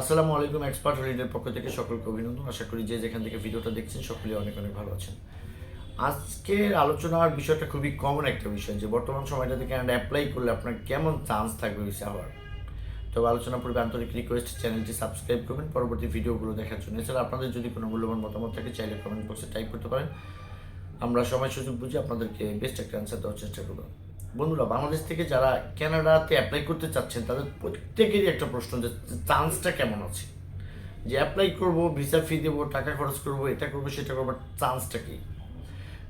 আসসালামু আলাইকুম এক্সপার্ট হলিডের পক্ষ থেকে সকলকে অভিনন্দন। আশা করি যে যেখান থেকে ভিডিওটা দেখছেন সকলে অনেক অনেক ভালো আছেন। আজকের আলোচনার বিষয়টা খুবই কমন একটা বিষয়, যে বর্তমান সময়টাতে ক্যানাডা অ্যাপ্লাই করলে আপনার কেমন চান্স থাকবে ভিসা হওয়ার। তবে আলোচনা পূর্বে আন্তরিক রিকোয়েস্ট চ্যানেলটি সাবস্ক্রাইব করবেন, পরবর্তী ভিডিওগুলো দেখার জন্য। এছাড়া আপনাদের যদি কোনো মূল্যবান মতামত থাকে, চাইলে কমেন্ট বক্সে টাইপ করতে পারেন। আমরা সময় সুযোগ বুঝে আপনাদেরকে বেস্ট একটা অ্যান্সার দেওয়ার চেষ্টা করব। বন্ধুরা, বাংলাদেশ থেকে যারা কানাডাতে অ্যাপ্লাই করতে চাচ্ছেন, তাদের প্রত্যেকেরই একটা প্রশ্ন যে চান্সটা কেমন আছে? যে অ্যাপ্লাই করব ভিসা ফি দেবো, টাকা খরচ করব, এটা করব, সেটা করব চান্সটা কি?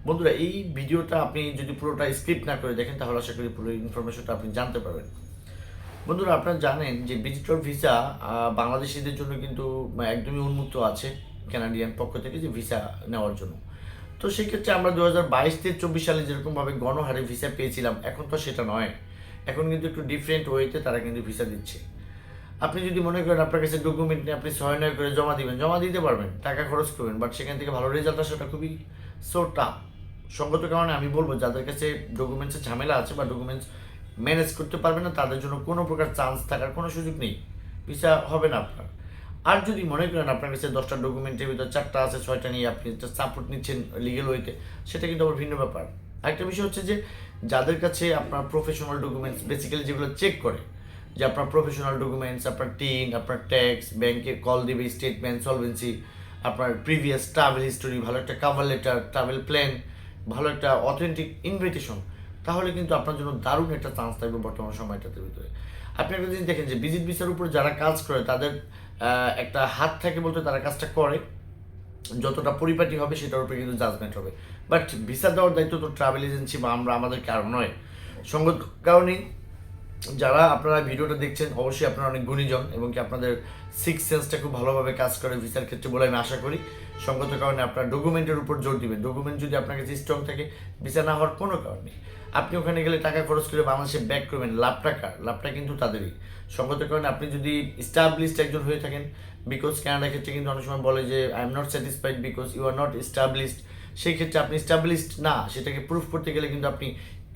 বন্ধুরা, এই ভিডিওটা আপনি যদি পুরোটা স্ক্রিপ্ট না করে দেখেন, তাহলে আশা করি পুরো ইনফরমেশনটা আপনি জানতে পারবেন। বন্ধুরা, আপনারা জানেন যে ভিজিটর ভিসা বাংলাদেশিদের জন্য কিন্তু, একদমই উন্মুক্ত আছে কানাডিয়ান পক্ষ থেকে যে ভিসা নেওয়ার জন্য। তো সেক্ষেত্রে আমরা দু হাজার বাইশ থেকে চব্বিশ সালে যেরকমভাবে গণহারে ভিসা পেয়েছিলাম, এখন তো সেটা নয়। এখন কিন্তু একটু ডিফারেন্ট ওয়েতে তারা কিন্তু ভিসা দিচ্ছে। আপনি যদি মনে করেন আপনার কাছে ডকুমেন্ট নিয়ে আপনি ছয় নয় করে জমা দিবেন, জমা দিতে পারবেন, টাকা খরচ করবেন বাট সেখান থেকে ভালো রেজাল্ট আসাটা খুবই সো টাফ সঙ্গত কারণে আমি বলব, যাদের কাছে ডকুমেন্টসের ঝামেলা আছে বা ডকুমেন্টস ম্যানেজ করতে পারবে না, তাদের জন্য কোনো প্রকার চান্স থাকার কোনো সুযোগ নেই। ভিসা হবে না আপনার। আর যদি মনে করেন আপনার কাছে দশটা ডকুমেন্টের ভিতর চারটা আছে, ছয়টা নিয়ে আপনি সাপোর্ট নিচ্ছেন লিগেল ওয়েতে সেটা কিন্তু আবার ভিন্ন ব্যাপার। আরেকটা বিষয় হচ্ছে যে, যাদের কাছে আপনার প্রফেশনাল ডকুমেন্টস বেসিক্যালি যেগুলো চেক করে, যে আপনার প্রফেশনাল ডকুমেন্টস আপনার টিন আপনার ট্যাক্স ব্যাংকে কল দিবে স্টেটমেন্ট সলভেন্সি আপনার প্রিভিয়াস ট্রাভেল হিস্টোরি ভালো একটা কাভার লেটার ট্রাভেল প্ল্যান ভালো একটা অথেন্টিক ইনভিটেশন তাহলে কিন্তু আপনার জন্য দারুণ একটা চান্স থাকবে বর্তমান সময়টাতে ভিতরে। আপনি একটা জিনিস দেখেন যে ভিজিট ভিসার উপর যারা কাজ করে, তাদের একটা হাত থাকে বলতে তারা কাজটা করে। যতটা পরিপাটি হবে সেটার উপরে কিন্তু জাজমেন্ট হবে। বাট ভিসা দেওয়ার দায়িত্ব তো ট্রাভেল এজেন্সি বা আমরা আমাদের কারণ নয়। সঙ্গত কারণেই যারা আপনারা ভিডিওটা দেখছেন, অবশ্যই আপনারা অনেক গুণীজন এবং কি আপনাদের সিক্স সেন্সটা খুব ভালোভাবে কাজ করে ভিসার ক্ষেত্রে বলে আমি আশা করি। সঙ্গত কারণে আপনার ডকুমেন্টের উপর জোর দিবেন। ডকুমেন্ট যদি আপনার কাছে স্ট্রং থাকে, ভিসা না হওয়ার কোনো কারণ নেই। আপনি ওখানে গেলে টাকা খরচ করে বাংলাদেশে ব্যাক করবেন, লাভটা কার? লাভটা কিন্তু তাদেরই। সঙ্গত কারণে আপনি যদি স্টাবলিশড একজন হয়ে থাকেন বিকজ কানাডার ক্ষেত্রে কিন্তু অনেক সময় বলে যে I am not satisfied because you are not established সেই ক্ষেত্রে আপনি স্টাবলিশড না, সেটাকে প্রুফ করতে গেলে কিন্তু আপনি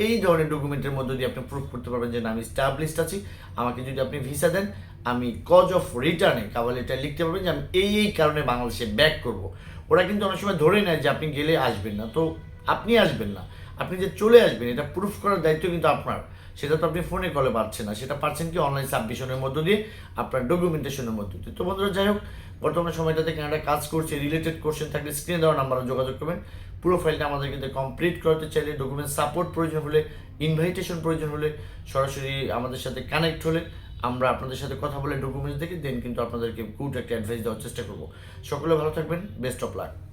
এই ধরনের ডকুমেন্টের মধ্যে দিয়ে আপনি প্রুফ করতে পারবেন যে না, আমি স্টাবলিশড আছি। আমাকে যদি আপনি ভিসা দেন, আমি কজ অফ রিটার্নে কাবল এটা লিখতে পারবেন যে আমি এই এই কারণে বাংলাদেশে ব্যাক করব। ওরা কিন্তু অনেক সময় ধরে নেয় যে আপনি গেলে আসবেন না। তো আপনি আসবেন না। আপনি যে চলে আসবেন, এটা প্রুফ করার দায়িত্ব কিন্তু আপনার। সেটা তো আপনি ফোনে কলে পাচ্ছেন না। সেটা পাচ্ছেন কি অনলাইন সাবমিশনের মধ্য দিয়ে, আপনার ডকুমেন্টেশনের মধ্য দিয়ে। তো বন্ধুরা, যাই হোক, বর্তমান সময়টাতে কানাডা কাজ করছে রিলেটেড কোশ্চেন থাকলে স্ক্রিনে দেওয়া নাম্বারে যোগাযোগ করবেন। পুরো ফাইলটা আমাদের কিন্তু কমপ্লিট করতে চাইলে ডকুমেন্ট সাপোর্ট প্রয়োজন হলে ইনভাইটেশন প্রয়োজন হলে সরাসরি আমাদের সাথে কানেক্ট হলে আমরা আপনাদের সাথে কথা বলে ডকুমেন্টস দেখে দেন কিন্তু আপনাদেরকে গুড একটা অ্যাডভাইস দেওয়ার চেষ্টা করব। সকলে ভালো থাকবেন বেস্ট অফ লাক